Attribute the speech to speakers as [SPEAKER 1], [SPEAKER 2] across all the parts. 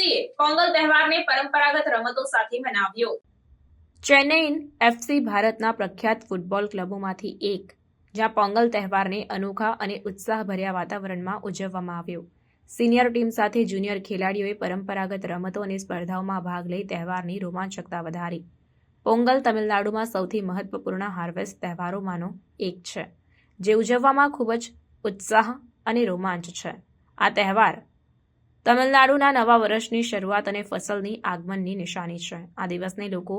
[SPEAKER 1] એફસીએ પોંગલ તહેવારને પરંપરાગત રમતો સાથે મનાવ્યો.
[SPEAKER 2] ચેન્નઈન એફસી ભારતના પ્રખ્યાત ફૂટબોલ ક્લબોમાંથી એક, જ્યાં પોંગલ તહેવારને અનોખા અને ઉત્સાહભર્યા વાતાવરણમાં ઉજવવામાં આવ્યો. સિનિયર ટીમ સાથે જુનિયર ખેલાડીઓએ પરંપરાગત રમતો અને સ્પર્ધાઓમાં ભાગ લઈ તહેવારની રોમાંચકતા વધારી. પોંગલ તમિલનાડુમાં સૌથી મહત્વપૂર્ણ હાર્વેસ્ટ તહેવારોમાંનો એક છે, જે ઉજવવામાં ખૂબ જ ઉત્સાહ અને રોમાંચ છે. આ તહેવાર તમિલનાડુના નવા વર્ષની શરૂઆત અને ફસલની આગમનની નિશાની છે. આ દિવસને લોકો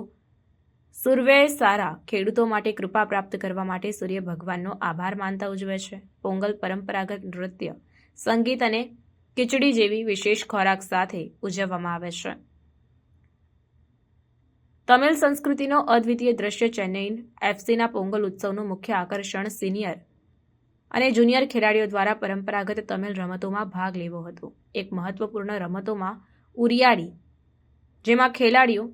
[SPEAKER 2] સુરવે સારા ખેડૂતો માટે કૃપા પ્રાપ્ત કરવા માટે સૂર્ય ભગવાનનો આભાર માનતા ઉજવે છે. પોંગલ પરંપરાગત નૃત્ય, સંગીત અને ખીચડી જેવી વિશેષ ખોરાક સાથે ઉજવવામાં આવે છે. તમિલ સંસ્કૃતિનો અદ્વિતીય દ્રશ્ય ચેન્નઈન એફસીના પોંગલ ઉત્સવનું મુખ્ય આકર્ષણ સિનિયર અને જુનિયર ખેલાડીઓ દ્વારા પરંપરાગત તમિલ રમતોમાં ભાગ લેવો હતો. એક મહત્વપૂર્ણ રમતોમાં ઉરિયાડી જેમાં ખેલાડીઓ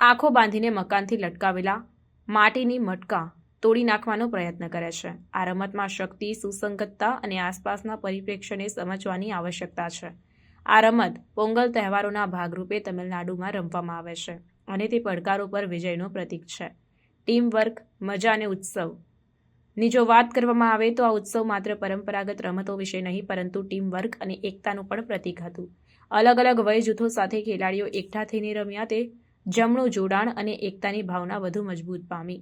[SPEAKER 2] આંખો બાંધીને મકાનથી લટકાવેલા માટીની મટકા તોડી નાખવાનો પ્રયત્ન કરે છે. આ રમતમાં શક્તિ, સુસંગતતા અને આસપાસના પરિપ્રેક્ષ્યને સમજવાની આવશ્યકતા છે. આ રમત પોંગલ તહેવારોના ભાગરૂપે તમિલનાડુમાં રમવામાં આવે છે અને તે પડકારો પર વિજયનો પ્રતીક છે. ટીમ વર્ક મજા અને ઉત્સવ ની જો વાત કરવામાં આવે તો આ ઉત્સવ માત્ર પરંપરાગત રમતો વિશે નહીં, પરંતુ ટીમ વર્ક અને એકતાનું પણ પ્રતીક હતું. અલગ અલગ વય જૂથો સાથે ખેલાડીઓ એકઠા થઈને રમ્યા તે જમણું જોડાણ અને એકતાની ભાવના વધુ મજબૂત પામી.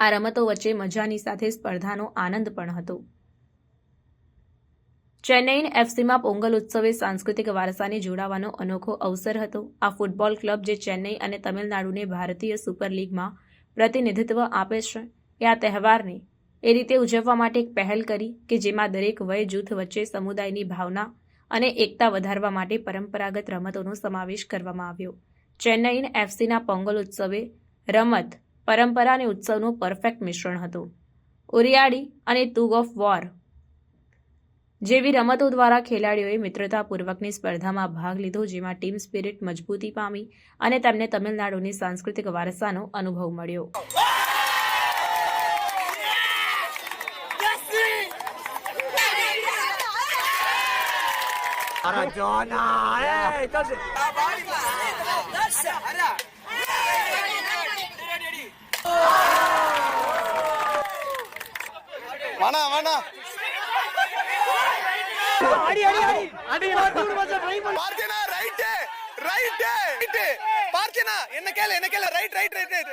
[SPEAKER 2] આ રમતો વચ્ચે મજાની સાથે સ્પર્ધાનો આનંદ પણ હતો. ચેન્નઈન એફસીમાં પોંગલ ઉત્સવે સાંસ્કૃતિક વારસાને જોડાવાનો અનોખો અવસર હતો. આ ફૂટબોલ ક્લબ જે ચેન્નઈ અને તમિલનાડુને ભારતીય સુપર લીગમાં પ્રતિનિધિત્વ આપે છે એ આ તહેવારને એ રીતે ઉજવવા માટે એક પહેલ કરી કે જેમાં દરેક વય, જૂથ વચ્ચે સમુદાયની ભાવના અને એકતા વધારવા માટે પરંપરાગત રમતોનો સમાવેશ કરવામાં આવ્યો. ચેન્નઈન એફસીના પોંગલ ઉત્સવે રમત, પરંપરા અને ઉત્સવનું પરફેક્ટ મિશ્રણ હતું. ઉરિયાડી અને તુગ ઓફ વોર જેવી રમતો દ્વારા ખેલાડીઓએ મિત્રતાપૂર્વકની સ્પર્ધામાં ભાગ લીધો, જેમાં ટીમ સ્પિરિટ મજબૂતી પામી અને તેમને તમિલનાડુની સાંસ્કૃતિક વારસાનો અનુભવ મળ્યો.
[SPEAKER 3] அரஜோனா ஏய் தசு தசு அரா
[SPEAKER 4] வேணா வேணா அடி அடி. அடி அடி. நான் தூர ட்ரை பண்ணு. பார்த்தேனா ரைட் ரைட் ரைட் பார்த்தேனா என்ன கேளு என்ன கேளு. Right right right